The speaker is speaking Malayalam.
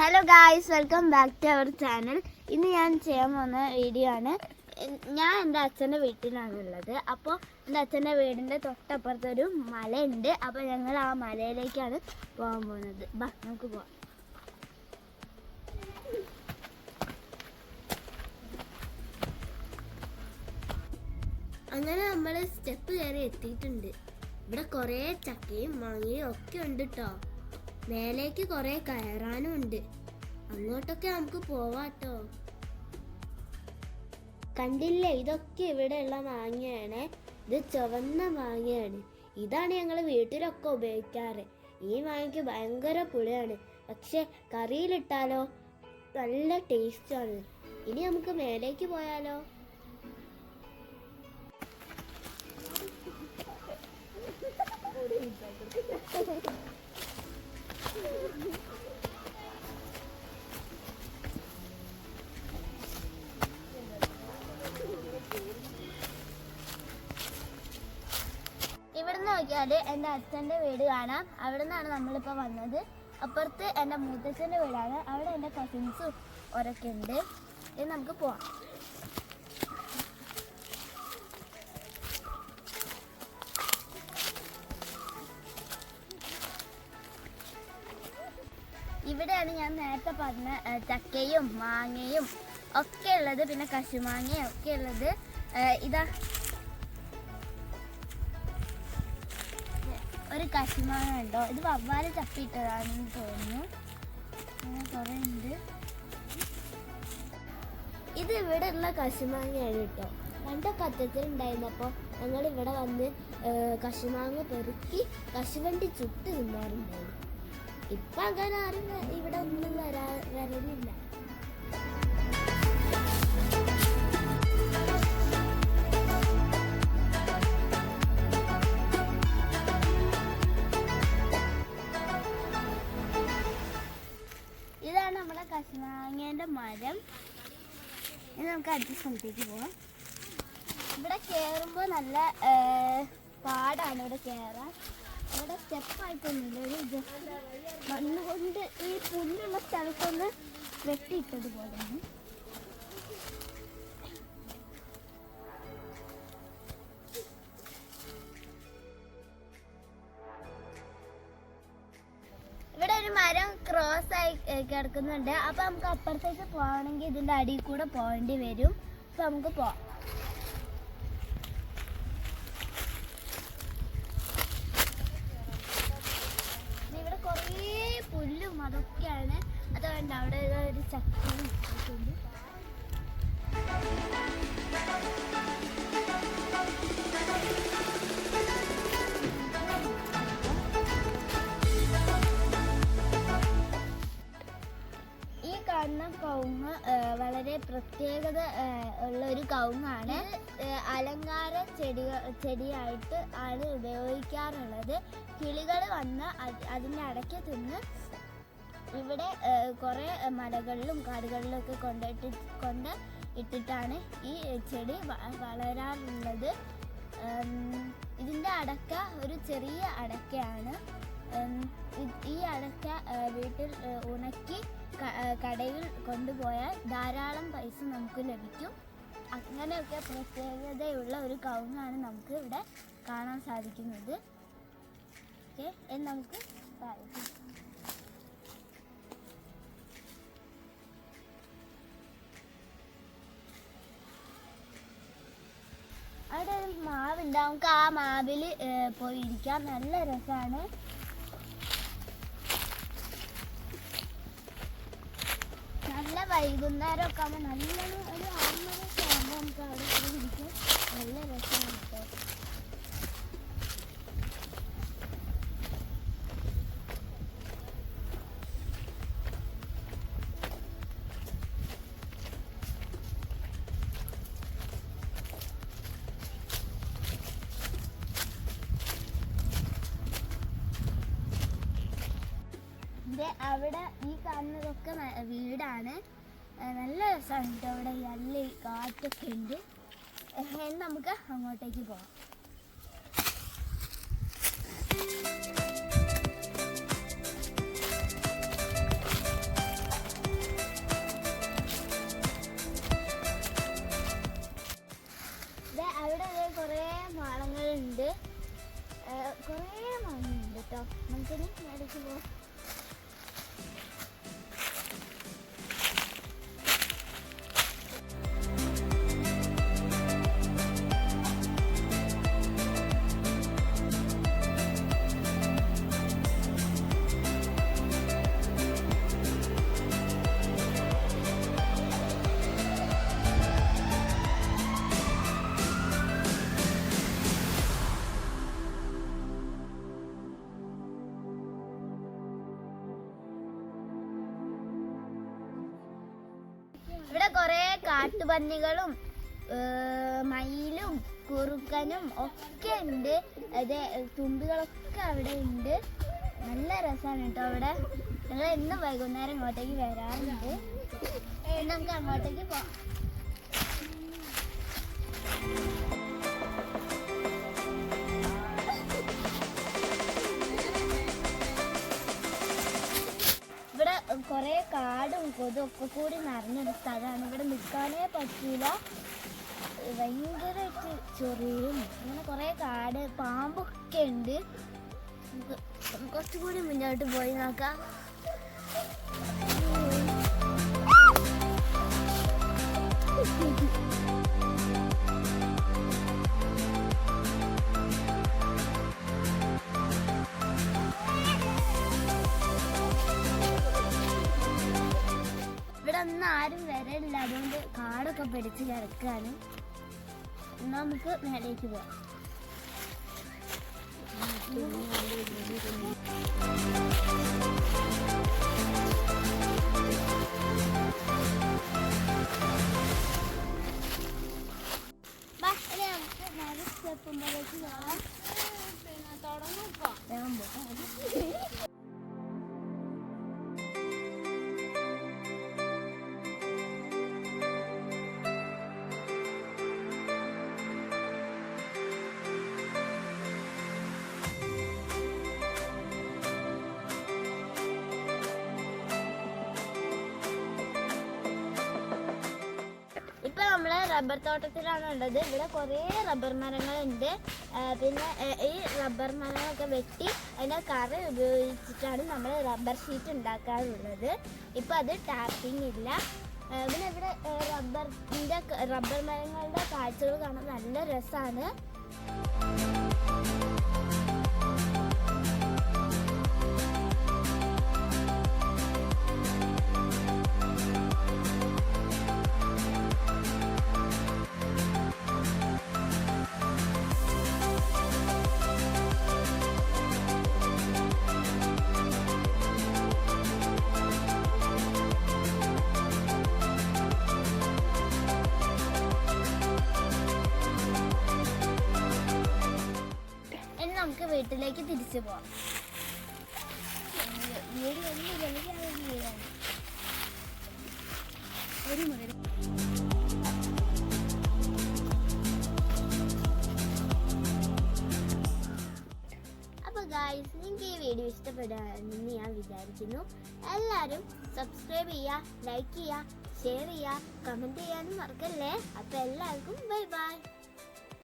Hello guys welcome back to our channel ഇന്ന് ഞാൻ ചെയ്യാൻ പോകുന്ന വീഡിയോ ആണ്. ഞാൻ എന്റെ അച്ഛന്റെ വീട്ടിലാണുള്ളത്. അപ്പോൾ എന്റെ അച്ഛന്റെ വീടിന്റെ തൊട്ടപ്പുറത്തൊരു മലയുണ്ട്. അപ്പോൾ ഞങ്ങൾ ആ മലയിലേക്കാണ് പോകാൻ പോകുന്നത്. ബാ നമുക്ക് പോവാം. അങ്ങനെ നമ്മൾ സ്റ്റെപ്പ് കയറി എത്തിയിട്ടുണ്ട്. ഇവിടെ കുറേ ചക്കയും മാങ്ങയും ഒക്കെ ഉണ്ട് കേട്ടോ മേലേക്ക് കുറെ കയറാനും ഉണ്ട്. അങ്ങോട്ടൊക്കെ നമുക്ക് പോവാട്ടോ. കണ്ടില്ലേ ഇതൊക്കെ ഇവിടെയുള്ള മാങ്ങയാണ്. ഇത് ചുവന്ന മാങ്ങയാണ്. ഇതാണ് ഞങ്ങൾ വീട്ടിലൊക്കെ ഉപയോഗിക്കാറ്. ഈ മാങ്ങയ്ക്ക് ഭയങ്കര പുളിയാണ്. പക്ഷെ കറിയിലിട്ടാലോ? നല്ല ടേസ്റ്റാണ്. ഇനി നമുക്ക് മേലേക്ക് പോയാലോ? ഇവിടുന്ന് നോക്കിയാൽ എന്റെ അച്ഛന്റെ വീട് കാണാം. അവിടെ നിന്നാണ് നമ്മളിപ്പോൾ വന്നത്. അപ്പുറത്ത് എന്റെ മൂത്തച്ഛന്റെ വീടാണ്. അവിടെ എന്റെ കസിൻസും ഒരൊക്കെ ഉണ്ട്. ഇനി നമുക്ക് പോവാം. ഇവിടെയാണ് ഞാൻ നേരത്തെ പറഞ്ഞ ചക്കയും മാങ്ങയും ഒക്കെ ഉള്ളത്. പിന്നെ കശുമാങ്ങയും ഒക്കെ ഉള്ളത്. ഇതാ. ഒരു കശുമാങ്ങ ഉണ്ടോ? ഇത് വവ്വാൽ ചപ്പിട്ടതാണെന്ന് തോന്നുന്നു. അങ്ങനെ കുറേ ഉണ്ട്. ഇത് ഇവിടെ ഉള്ള കശുമാങ്ങയാണ് കേട്ടോ. പണ്ട് കത്തത്തിലുണ്ടായിരുന്നപ്പോൾ ഞങ്ങൾ ഇവിടെ വന്ന് കശുമാങ്ങ പെറുക്കി കശുവണ്ടി ചുട്ട് തിന്നാറുണ്ടായിരുന്നു. ഇപ്പം അങ്ങനെ ആരും ഇവിടെ ഒന്നും വരാ വരലില്ല. ഇതാണ് നമ്മളെ കശുമാങ്ങേന്റെ മരം. ഇനി നമുക്ക് അടുത്ത സ്ഥലത്തേക്ക് പോവാം. ഇവിടെ കയറുമ്പോൾ നല്ല പാടാണ് ഇവിടെ കയറാൻ ഇവിടെ സ്റ്റെപ്പായിട്ടൊന്നുമില്ല ഒരു ജസ്റ്റ് മണ്ണ് കൊണ്ട് ഈ പുല്ലുള്ള സ്ഥലത്തൊന്ന് വെട്ടിയിട്ടത് പോലെയാണ്. ഇവിടെ ഒരു മരം ക്രോസ് ആയി കിടക്കുന്നുണ്ട്. അപ്പൊ നമുക്ക് അപ്പുറത്തേക്ക് പോകണമെങ്കിൽ ഇതിന്റെ അടിയിൽ കൂടെ പോകേണ്ടി വരും. അപ്പൊ നമുക്ക് പോവാം പിന്നെ ഇവിടെ കുറേ പുല്ലും അതൊക്കെയാണ്. അതുകൊണ്ട് അവിടെ ഒരു ചക്കയും കവുങ്ങാണ് അലങ്കാര ചെടികൾ ചെടിയായിട്ട് ആണ് ഉപയോഗിക്കാറുള്ളത്. കിളികൾ വന്ന് അതിന്റെ അടയ്ക്ക് തിന്ന് ഇവിടെ കുറേ മലകളിലും കാടുകളിലും ഒക്കെ കൊണ്ടിട്ട് കൊണ്ട് ഇട്ടിട്ടാണ് ഈ ചെടി വളരാറുള്ളത്. ഇതിന്റെ അടക്ക ഒരു ചെറിയ അടക്കയാണ്. ഈ അടക്ക വീട്ടിൽ ഉണക്കി കടയിൽ കൊണ്ടുപോയാൽ ധാരാളം പൈസ നമുക്ക് ലഭിക്കും. അങ്ങനെയൊക്കെ പ്രത്യേകതയുള്ള ഒരു കവുങ്ങാണ് നമുക്ക് ഇവിടെ കാണാൻ സാധിക്കുന്നത്. ഓക്കെ എന്ന് നമുക്ക് പറയാം. അവിടെ ഒരു മാവുണ്ട്. നമുക്ക് ആ മാവിൽ പോയിരിക്കാം നല്ല രസമാണ്. നല്ല വൈകുന്നേരം ഒക്കെ ആകുമ്പോൾ നല്ലൊരു ഒരു ആറ് മണിയൊക്കെ നമുക്ക് അവിടെ പോയി ഇരിക്കാം നല്ല രസമാണ് കേട്ടോ. ഇത് അവിടെ ഈ കാണുന്നതൊക്കെ വീടാണ്. നല്ല രസമാണ് അവിടെ. നല്ല കാറ്റൊക്കെ ഉണ്ട്. നമുക്ക് അങ്ങോട്ടേക്ക് പോകാം അവിടെ കുറേ മാളങ്ങളുണ്ട്. കുറേ മാളുണ്ട് കേട്ടോ നമുക്കിനി മേടിച്ച് പോകാം കാട്ടുപന്നികളും മയിലും കുറുക്കനും ഒക്കെ ഉണ്ട്. അതെ തുമ്പികളൊക്കെ അവിടെ ഉണ്ട്. നല്ല രസമാണ് കേട്ടോ അവിടെ. ഞങ്ങൾ എന്നും വൈകുന്നേരം ഇങ്ങോട്ടേക്ക് വരാറുണ്ട്. നമുക്ക് അങ്ങോട്ടേക്ക് പോവാം കുറെ കാടും കൊതും ഒക്കെ കൂടി നിറഞ്ഞൊരു സ്ഥലമാണ്. ഇവിടെ നിൽക്കാനേ പറ്റൂല. ഭയങ്കരമായിട്ട് ചൊറിയും അങ്ങനെ കുറെ കാട് പാമ്പൊക്കെ ഉണ്ട്. കുറച്ചുകൂടി മുന്നോട്ട് പോയി നോക്കാം. ഇവിടെ കാടൊക്കെ പിടിച്ച് കിടക്കാണ് എന്നാ നമുക്ക് മേലേക്ക് പോവാം. റബ്ബർ തോട്ടത്തിലാണ് ഉള്ളത്. ഇവിടെ കുറേ റബ്ബർ മരങ്ങളുണ്ട്. പിന്നെ ഈ റബ്ബർ മരങ്ങളൊക്കെ വെട്ടി അതിനെ കറ ഉപയോഗിച്ചിട്ടാണ് നമ്മൾ റബ്ബർ ഷീറ്റ് ഉണ്ടാക്കാറുള്ളത്. ഇപ്പൊ അത് ടാപ്പിംഗ് ഇല്ല. പിന്നെ ഇവിടെ റബ്ബറിന്റെ റബ്ബർ മരങ്ങളുടെ കാഴ്ചകൾ കാണാൻ നല്ല രസമാണ് വീട്ടിലേക്ക് തിരിച്ചു പോവാം. അപ്പോൾ ഗായ്സ് നിങ്ങൾക്ക് ഈ വീഡിയോ ഇഷ്ടപ്പെടുകയാണെന്ന് ഞാൻ വിചാരിക്കുന്നു. എല്ലാവരും സബ്സ്ക്രൈബ് ചെയ്യുക ലൈക്ക് ചെയ്യുക ഷെയർ ചെയ്യുക കമന്റ് ചെയ്യാനും മറക്കല്ലേ? അപ്പോൾ എല്ലാവർക്കും ബൈ ബൈ